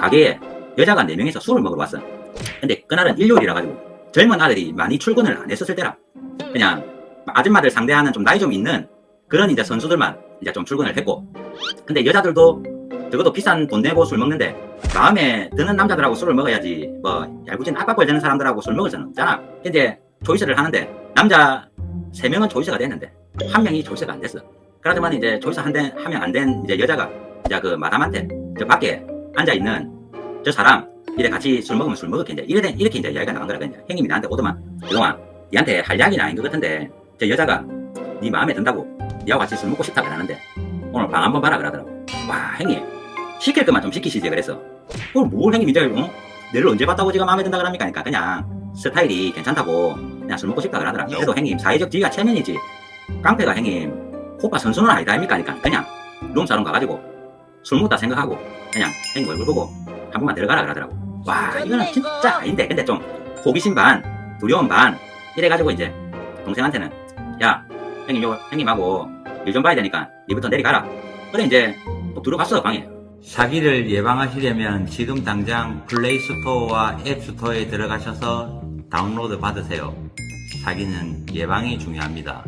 가게에 여자가 4명이서 술을 먹으러 왔어. 근데 그날은 일요일이라 가지고 젊은 아들이 많이 출근을 안 했었을 때라. 그냥 아줌마들 상대하는 좀 나이 좀 있는 그런 이제 선수들만 이제 좀 출근을 했고. 근데 여자들도 적어도 비싼 돈 내고 술 먹는데 마음에 드는 남자들하고 술을 먹어야지 뭐 얄궂은 아빠뻘 되는 사람들하고 술 먹을 수는 없잖아. 이제 조이스를 하는데 남자 3명은 조이스가 됐는데 한 명이 조이스가 안 됐어. 그러지만 이제 조이스 한대 하면 안된 이제 여자가 이제 그 마담한테 저 밖에 앉아 있는 저 사람 이래 같이 술 먹으면 술 먹을게 이제. 이래 이렇게 이제 이야기가 나간 거라 그냥 형님이 나한테 오더만 그동안 니한테 할 이야기는 아닌 것 같은데 저 여자가 네 마음에 든다고 니하고 같이 술 먹고 싶다 그러는데 오늘 방 한번 봐라 그러더라고. 와 형님 시킬 것만 좀 시키시지 그래서. 그걸 뭘 형님 이제 어? 내를 언제 봤다고 지가 마음에 든다 그럽니까 그러니까. 그냥 스타일이 괜찮다고 그냥 술 먹고 싶다 그러더라 그래도 형님 사회적 지위가 체면이지. 깡패가 형님 호빠 선수는 아니다 아닙니까 그러니까. 그냥 룸사롱 가가지고 술 먹다 생각하고 그냥 형님 얼굴 보고 한 번만 들어가라 그러더라고. 와 이거는 진짜 아닌데. 근데 좀 호기심 반 두려움 반 이래가지고 이제 동생한테는 야 형님 요 형님하고 일 좀 봐야 되니까 이부터 내려가라. 그래 이제 또 들어갔어 방에. 사기를 예방하시려면 지금 당장 플레이 스토어와 앱 스토어에 들어가셔서 다운로드 받으세요. 사기는 예방이 중요합니다.